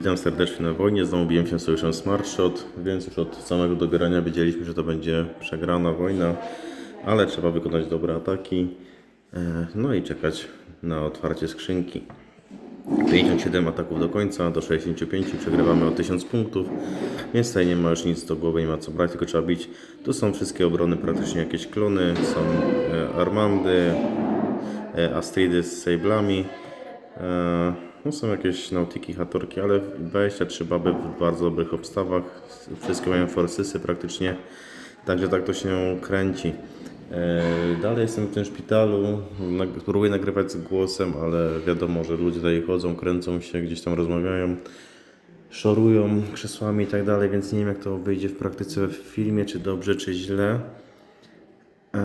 Witam serdecznie na wojnie. Znowu biłem się sojuszem Smart Shot, więc już od samego dobierania wiedzieliśmy, że to będzie przegrana wojna, ale trzeba wykonać dobre ataki. e, No i czekać na otwarcie skrzynki. 57 ataków do końca, do 65 przegrywamy o 1000 punktów, więc tutaj nie ma już nic do głowy, nie ma co brać, tylko trzeba bić. Tu są wszystkie obrony, praktycznie jakieś klony, są e, Armandy, e, Astridy z Sablami. No są jakieś nautiki, hatorki, ale 23 baby w bardzo dobrych obstawach. Wszystkie mają forsysy praktycznie, także tak to się kręci. E, Dalej jestem w tym szpitalu, próbuję nagrywać z głosem, ale wiadomo, że ludzie tutaj chodzą, kręcą się, gdzieś tam rozmawiają, szorują krzesłami i tak dalej, więc nie wiem jak to wyjdzie w praktyce w filmie, czy dobrze, czy źle. Eee,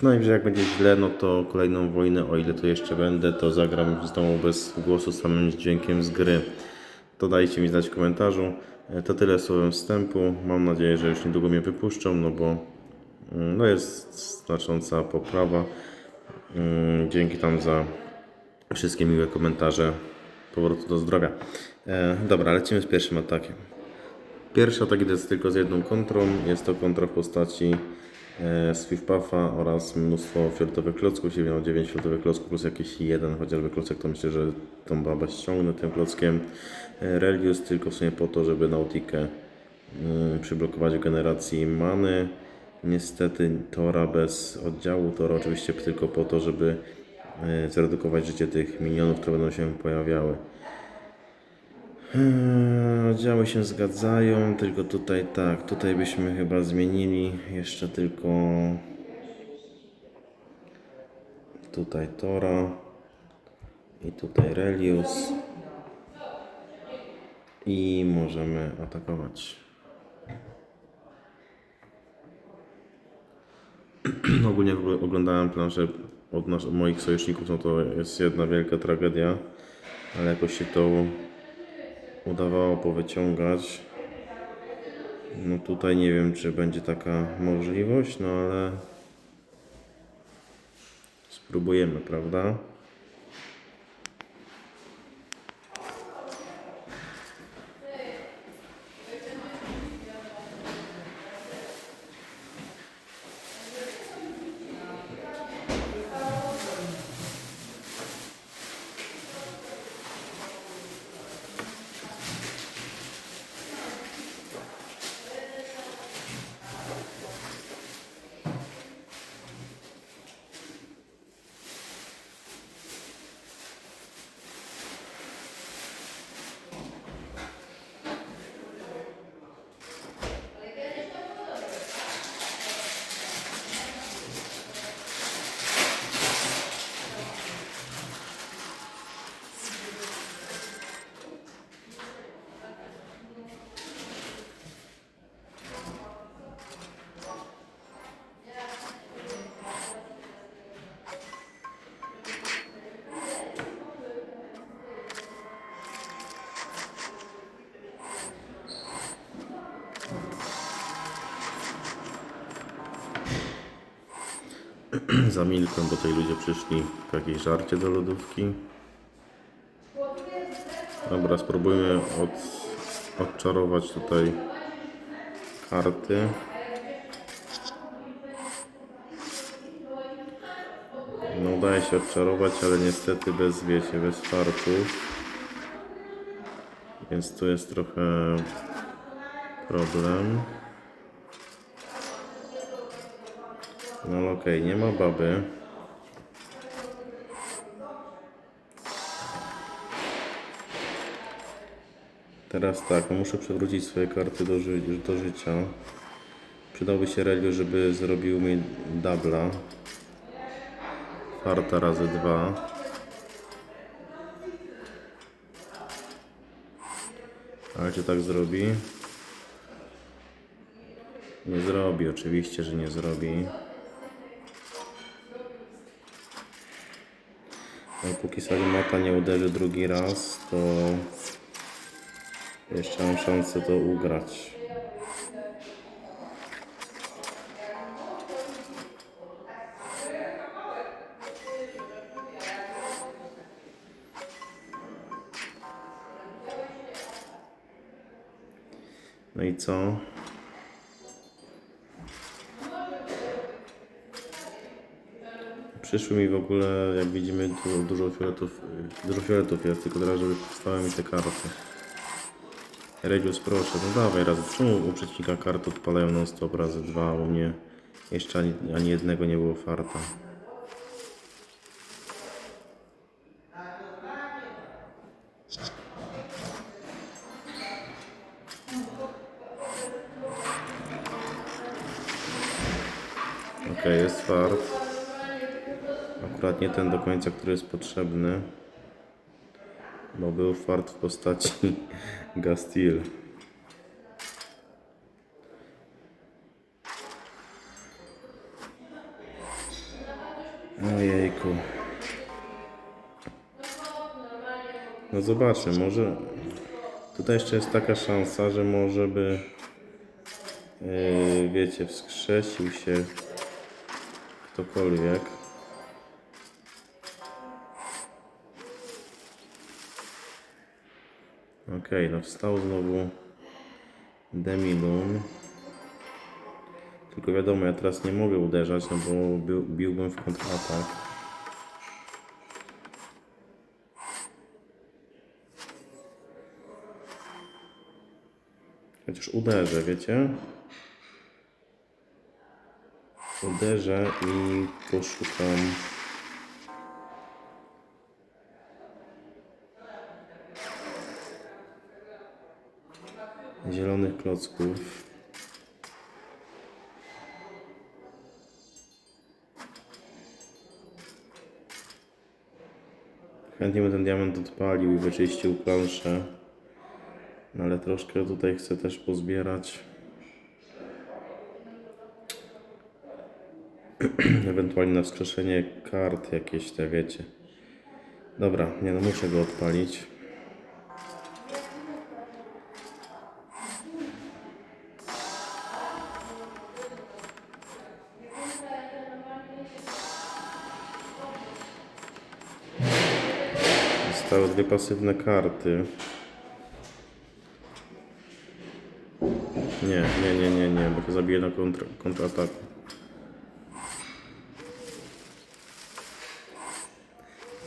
pff, No jak będzie źle, no to kolejną wojnę, o ile tu jeszcze będę, to zagram z domu bez głosu, samym dźwiękiem z gry. To dajcie mi znać w komentarzu. E, To tyle słowem wstępu. Mam nadzieję, że już niedługo mnie wypuszczą, no bo mm, no jest znacząca poprawa. Mm, Dzięki tam za wszystkie miłe komentarze. Powrotu do zdrowia. E, dobra, lecimy z pierwszym atakiem. Pierwszy atak idę tylko z jedną kontrą. Jest to kontra w postaci e, Swift Puffa oraz mnóstwo fioletowych klocków. Jeśli miał 9 fioletowych klocków plus jakiś jeden chociażby klocek, to myślę, że tą babę ściągnę tym klockiem. E, Relius tylko w sumie po to, żeby Nautikę mm, przyblokować w generacji many. Niestety Tora bez oddziału, Tora oczywiście tylko po to, żeby e, zredukować życie tych minionów, które będą się pojawiały. Eee, Działy się zgadzają, tylko tutaj tak, tutaj byśmy chyba zmienili jeszcze tylko tutaj Tora i tutaj Relius i możemy atakować. Ogólnie oglądałem planszę od nas, moich sojuszników, no to jest jedna wielka tragedia, ale jakoś się to udawało powyciągać. No tutaj nie wiem, czy będzie taka możliwość, no ale spróbujemy, prawda? Zamilkłem, bo tutaj ludzie przyszli po jakieś żarcie do lodówki. Dobra, spróbujmy od, odczarować tutaj karty. No udaje się odczarować, ale niestety bez, wiecie, bez fartów. Więc tu jest trochę problem. No okej, nie ma baby. Teraz tak, no muszę przewrócić swoje karty do, ży do życia. Przydałby się Relio, żeby zrobił mi dubla. Farta razy dwa. Ale czy tak zrobi? Nie zrobi, oczywiście, że nie zrobi. Póki Sarimata nie uderzy drugi raz, to jeszcze mam szansę to ugrać. No i co? Przyszły mi w ogóle, jak widzimy, du dużo fioletów, dużo fioletów jest, tylko teraz, żeby powstały mi te karty. Regius, proszę, no dawaj razy. Czemu u przeciwnika kart odpalają non stop razy dwa, u mnie jeszcze ani, ani jednego nie było farta. Ok, jest fart. Akurat nie ten do końca, który jest potrzebny. Bo był fart w postaci Gastil. Ojejku. No zobaczmy, może... Tutaj jeszcze jest taka szansa, że może by... Yy, wiecie, wskrzesił się ktokolwiek. Okej, no wstał znowu Demilun. Tylko wiadomo, ja teraz nie mogę uderzać, no bo bił, biłbym w kontratak. Chociaż uderzę, wiecie? Uderzę i poszukam. Zielonych klocków. Chętnie bym ten diament odpalił i wyczyścił planszę. No ale troszkę tutaj chcę też pozbierać. Ewentualnie na wskrzeszenie kart jakieś te, wiecie. Dobra, nie no, muszę go odpalić. Zostały dwie pasywne karty. Nie, nie, nie, nie, nie, bo się zabiję na kontra, kontrataku.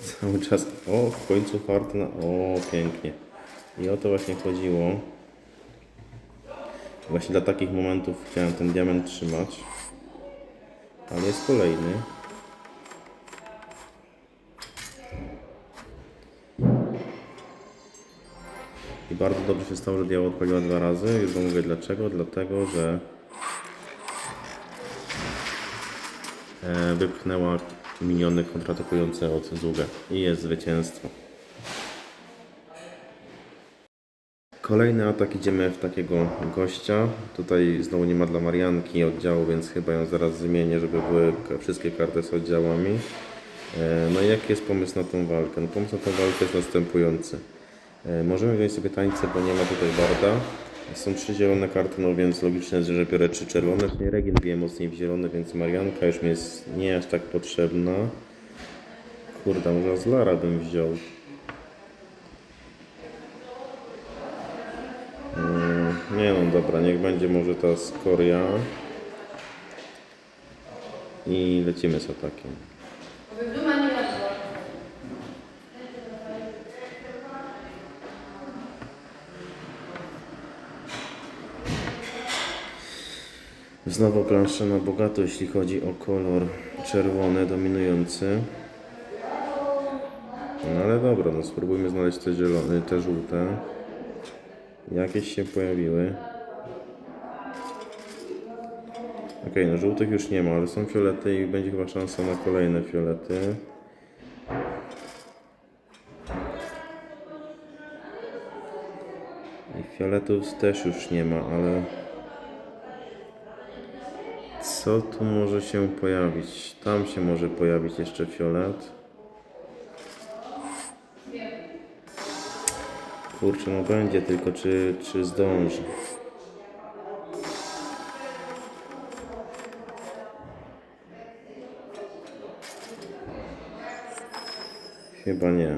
Cały czas. O, w końcu farta na. O, pięknie. I o to właśnie chodziło. Właśnie dla takich momentów chciałem ten diament trzymać. Ale jest kolejny. I bardzo dobrze się stało, że diabeł odpaliła dwa razy. Już wam mówię dlaczego. Dlatego, że e, wypchnęła miniony kontratakujące od Zugę. I jest zwycięstwo. Kolejny atak idziemy w takiego gościa. Tutaj znowu nie ma dla Marianki oddziału, więc chyba ją zaraz wymienię, żeby były wszystkie karty z oddziałami. E, No i jaki jest pomysł na tą walkę? No pomysł na tą walkę jest następujący. E, Możemy wziąć sobie tańce, bo nie ma tutaj barda. Są trzy zielone karty, no więc logiczne jest, że biorę trzy czerwone. Nie Regin bije mocniej w zielone, więc Marianka już mi jest nie aż tak potrzebna. Kurde, może z Lara bym wziął. Mm, Nie no, dobra, niech będzie może ta skoria. I lecimy z atakiem. Znowu planszę na bogato, jeśli chodzi o kolor czerwony dominujący. No ale dobra, no spróbujmy znaleźć te zielone, te żółte. Jakieś się pojawiły. Okej, no żółtych już nie ma, ale są fiolety i będzie chyba szansa na kolejne fiolety. I fioletów też już nie ma, ale... Co tu może się pojawić? Tam się może pojawić jeszcze fiolet. Kurczę, no będzie, tylko czy, czy zdąży. Chyba nie.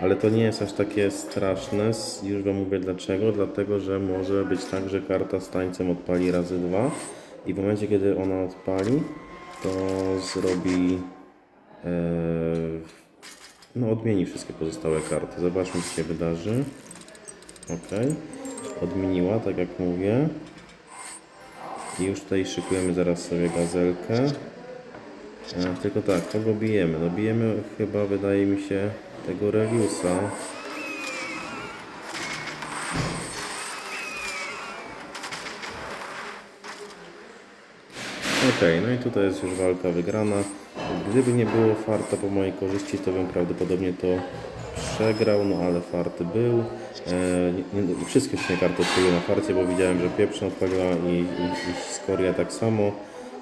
Ale to nie jest aż takie straszne, już Wam mówię dlaczego. Dlatego, że może być tak, że karta z tańcem odpali razy dwa i w momencie, kiedy ona odpali, to zrobi... E, no, odmieni wszystkie pozostałe karty. Zobaczmy, co się wydarzy. Ok. Odmieniła, tak jak mówię. I już tutaj szykujemy zaraz sobie gazelkę. E, tylko tak, kogo bijemy? No bijemy chyba, wydaje mi się, tego Reliusa. Okej, no i tutaj jest już walka wygrana. Gdyby nie było farta po mojej korzyści, to bym prawdopodobnie to przegrał, no ale fart był. E, nie, nie, wszystkie właśnie karty odpaliły na farcie, bo widziałem, że pieprzna odpaliła i, i, i skoria tak samo.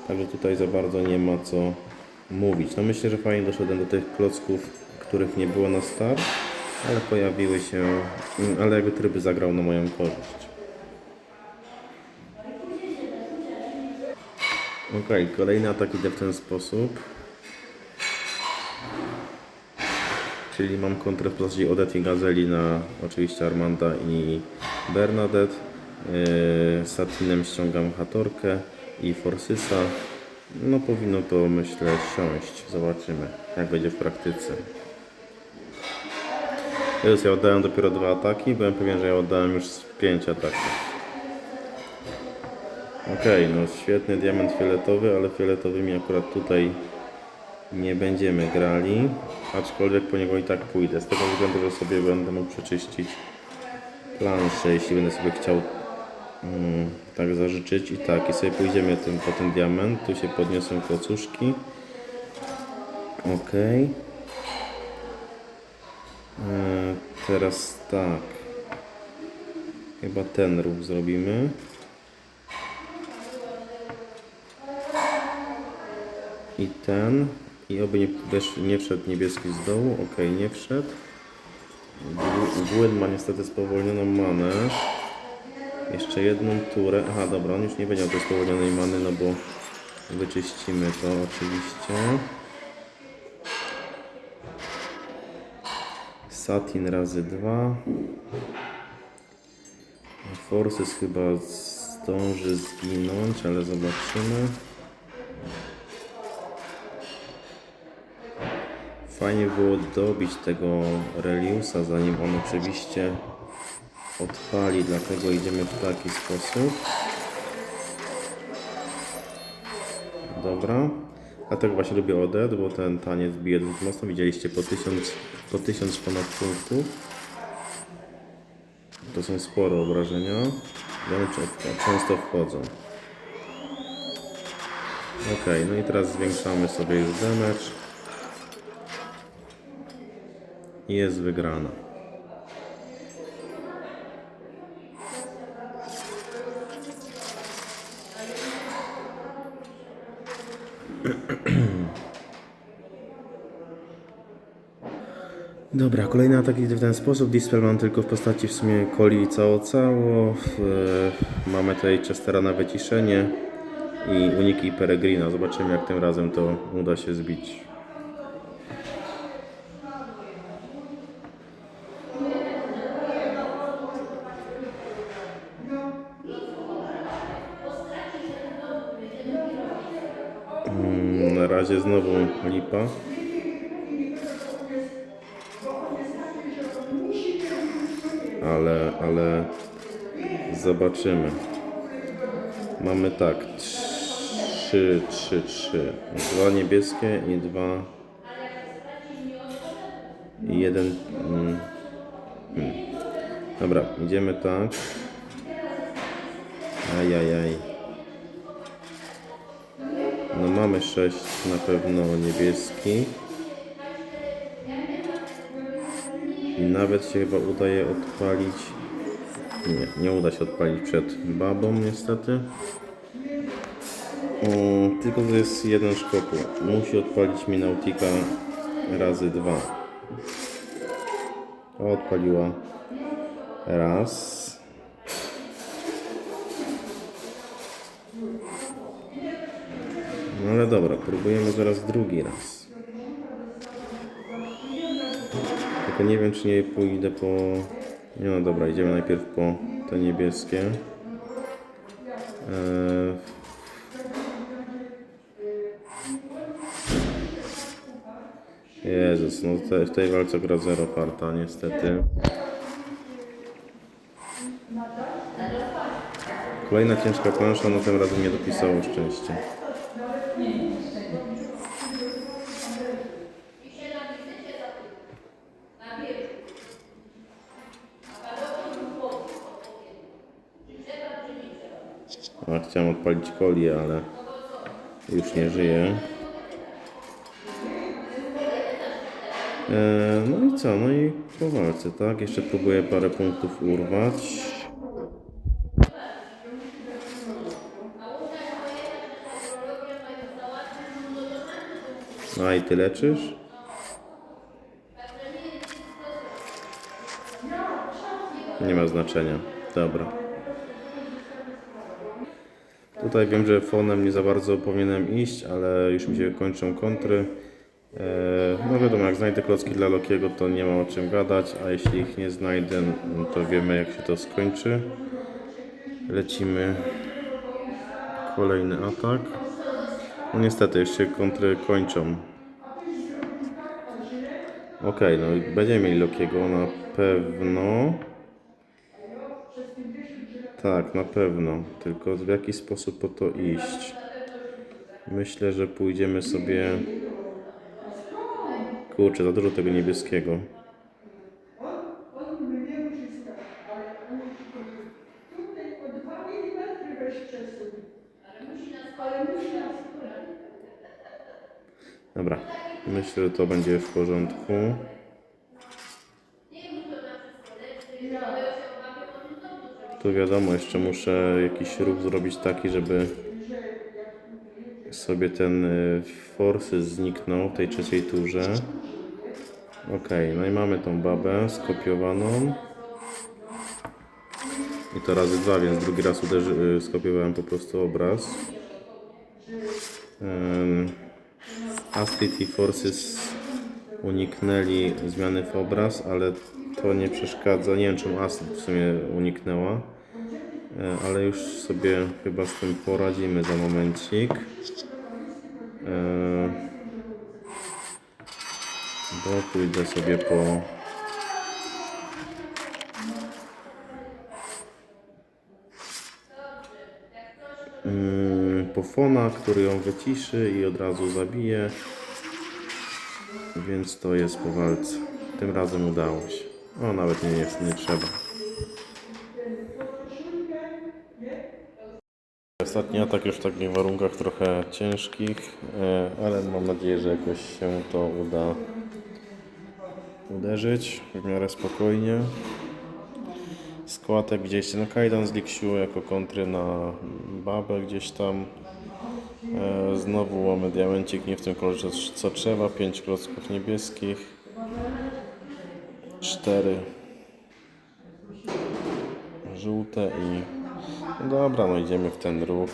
Także tutaj za bardzo nie ma co mówić. No myślę, że fajnie doszedłem do tych klocków, których nie było na start, ale pojawiły się, mm, ale jakby tryby zagrał na moją korzyść. Okej, kolejny atak idę w ten sposób. Czyli mam kontrę w postaci Odette i Gazeli na oczywiście Armanda i Bernadette. Yy, Satinem ściągam Hatorkę i Forsysa. No powinno to myślę siąść. Zobaczymy jak będzie w praktyce. Jezus, ja oddałem dopiero dwa ataki. Byłem pewien, że ja oddałem już pięć ataków. Okej, no świetny diament fioletowy, ale fioletowymi akurat tutaj nie będziemy grali, aczkolwiek po niego i tak pójdę, z tego względu, że sobie będę mógł przeczyścić planszę, jeśli będę sobie chciał mm, tak zażyczyć. I tak, i sobie pójdziemy tym, po ten diament, tu się podniosą klocuszki, ok, e, teraz tak, chyba ten ruch zrobimy. I ten. I oby nie, nie wszedł niebieski z dołu. Ok, nie wszedł. Bł- Błyn ma niestety spowolnioną manę. Jeszcze jedną turę. Aha, dobra, on już nie będzie miał tej spowolnionej many, no bo wyczyścimy to oczywiście. Satin razy dwa. Forces chyba zdąży zginąć, ale zobaczymy. Fajnie było dobić tego Reliusa, zanim on oczywiście odpali, dlatego idziemy w taki sposób. Dobra. Dlatego właśnie lubię Odet, bo ten taniec bije dosyć mocno. Widzieliście po 1000, po 1000 ponad punktów. To są spore obrażenia. Wiemy, czy często wchodzą. Ok, no i teraz zwiększamy sobie już damage. Jest wygrana. Dobra, kolejny atak idzie w ten sposób. Dispel mam tylko w postaci w sumie coli cało cało. W- Mamy tutaj Chestera na wyciszenie i uniki Peregrina. Zobaczymy jak tym razem to uda się zbić. Znowu lipa. Ale, ale zobaczymy. Mamy tak, trzy, trzy, trzy. Dwa niebieskie i dwa. I jeden. Mm, hmm. Dobra, idziemy tak. Ajajaj. No mamy sześć na pewno niebieskich. I nawet się chyba udaje odpalić. Nie, nie uda się odpalić przed babą niestety. Tylko to jest jeden szkopu. Musi odpalić mi Nautika razy dwa. Odpaliła raz. No ale dobra, próbujemy zaraz drugi raz. Tylko nie wiem, czy nie pójdę po... Nie no dobra, idziemy najpierw po te niebieskie. Eee, Jezus, no te, w tej walce gra zero farta, niestety. Kolejna ciężka plansza, no tym razem nie dopisało szczęście. A chciałem odpalić kolię, ale już nie żyje. No i co? No i po walce, tak? Jeszcze próbuję parę punktów urwać. A i ty leczysz? Nie ma znaczenia. Dobra. Tutaj wiem, że fonem nie za bardzo powinienem iść, ale już mi się kończą kontry. E, No wiadomo, jak znajdę klocki dla Lokiego, to nie ma o czym gadać, a jeśli ich nie znajdę, no to wiemy jak się to skończy. Lecimy. Kolejny atak. No niestety, już się kontry kończą. Okej, no i będziemy mieli Lokiego na pewno. Tak, na pewno. Tylko w jaki sposób po to iść? Myślę, że pójdziemy sobie. Kurczę, za dużo tego niebieskiego. On mnie musi stać, ale on tutaj o 2 weź przesuń. Ale musi nas, ale musi nas Dobra, myślę, że to będzie w porządku. Tu wiadomo, jeszcze muszę jakiś ruch zrobić taki, żeby sobie ten y, forsy zniknął w tej trzeciej turze. Ok, no i mamy tą babę skopiowaną. I to razy dwa, więc drugi raz uderzy, y, skopiowałem po prostu obraz. Ym, Astrid i Forces uniknęli zmiany w obraz, ale to nie przeszkadza. Nie wiem, czemu Astrid w sumie uniknęła, ale już sobie chyba z tym poradzimy za momencik. E, Bo pójdę sobie po Mm, po fona, który ją wyciszy i od razu zabije. Więc to jest po walce. Tym razem udało się. O, nawet nie jest, nie trzeba. Ostatni atak już w takich warunkach trochę ciężkich, e, ale mam nadzieję, że jakoś się to uda uderzyć w miarę spokojnie. Składek widzieliście na Kaidan z Liksiu jako kontry na babę gdzieś tam. E, znowu mamy diamencik nie w tym kolorze co trzeba. 5 klocków niebieskich. 4 żółte i no dobra, no idziemy w ten ruch.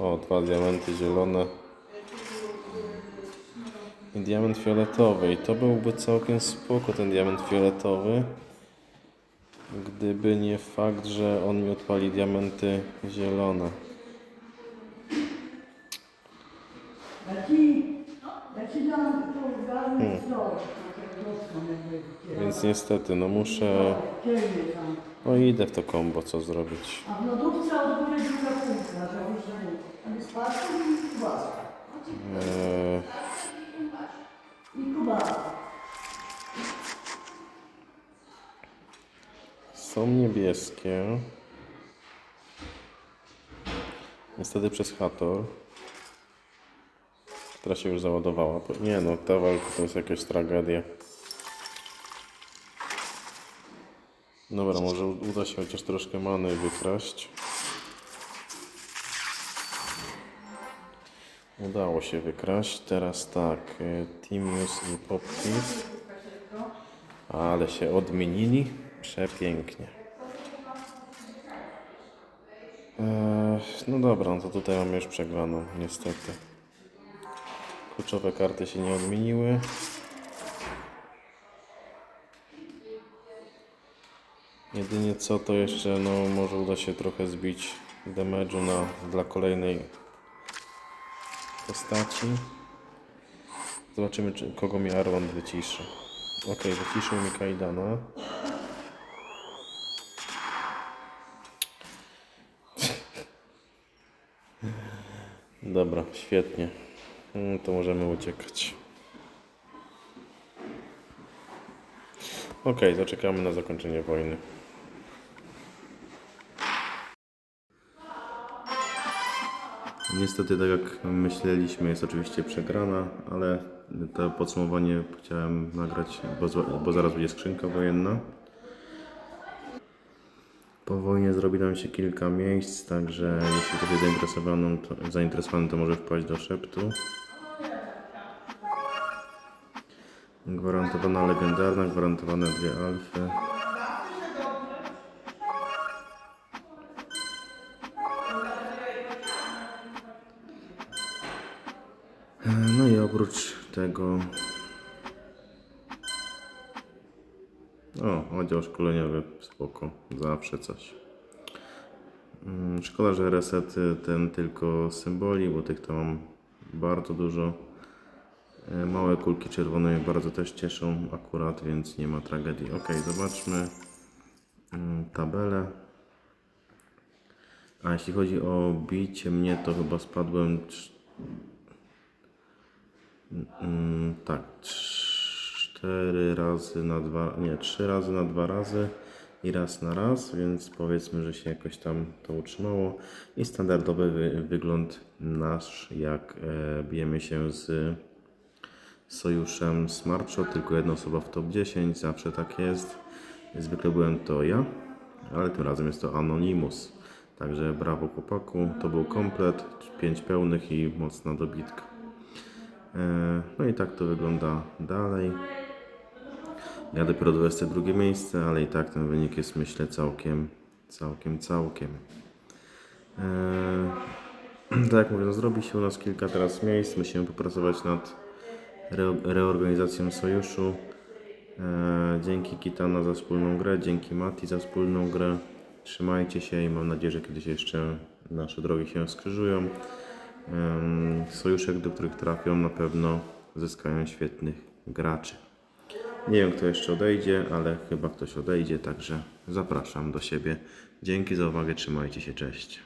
O, dwa diamenty zielone. I diament fioletowy. I to byłby całkiem spoko ten diament fioletowy. Gdyby nie fakt, że on mi odpali diamenty zielone. Ja Więc niestety, no muszę... No idę w to kombo, co zrobić. A w lodówce od góry druga półka, pasta i kubasa. Eee, I kubasa. są niebieskie. Niestety przez Hator. Która się już załadowała. Nie no, ta walka to jest jakaś tragedia. Dobra, może uda się chociaż troszkę many wykraść. Udało się wykraść. Teraz tak, y, Timius i Popkis. Ale się odmienili. Przepięknie. Eee, no dobra, no to tutaj mamy już przegraną, niestety. Kluczowe karty się nie odmieniły. Jedynie co to jeszcze, no może uda się trochę zbić damage'u na, dla kolejnej postaci. Zobaczymy, czy, kogo mi Arwan wyciszy. Ok, wyciszył mi Kaidana. Dobra, świetnie. Mm, To możemy uciekać. Ok, to czekamy na zakończenie wojny. Niestety, tak jak myśleliśmy, jest oczywiście przegrana, ale to podsumowanie chciałem nagrać, bo, bo zaraz będzie skrzynka wojenna. Po wojnie zrobi nam się kilka miejsc, także jeśli ktoś jest zainteresowany, to, zainteresowany, to może wpaść do szeptu. Gwarantowana legendarna, gwarantowane dwie alfy. Oprócz tego. O, oddział szkoleniowy, spoko, zawsze coś. Mm, Szkoda, że resety ten tylko symboli, bo tych tam mam bardzo dużo. E, Małe kulki czerwone mnie bardzo też cieszą akurat, więc nie ma tragedii. Ok, zobaczmy mm, tabelę. A jeśli chodzi o bicie mnie, to chyba spadłem mm, tak, cztery razy na dwa, nie, trzy razy na dwa razy i raz na raz, więc powiedzmy, że się jakoś tam to utrzymało. I standardowy wy, wygląd nasz, jak e, bijemy się z sojuszem Smartshot, tylko jedna osoba w top 10, zawsze tak jest. Zwykle byłem to ja, ale tym razem jest to Anonymous. Także brawo chłopaku, to był komplet, 5 pełnych i mocna dobitka. E, No i tak to wygląda dalej. Ja dopiero 22 miejsce, ale i tak ten wynik jest myślę całkiem, całkiem, całkiem. E, tak jak mówię, no zrobi się u nas kilka teraz miejsc. Musimy popracować nad re- reorganizacją sojuszu. E, dzięki Kitana za wspólną grę, dzięki Mati za wspólną grę. Trzymajcie się i mam nadzieję, że kiedyś jeszcze nasze drogi się skrzyżują. Sojusze, do których trafią, na pewno zyskają świetnych graczy. Nie wiem, kto jeszcze odejdzie, ale chyba ktoś odejdzie, także zapraszam do siebie. Dzięki za uwagę, trzymajcie się, cześć.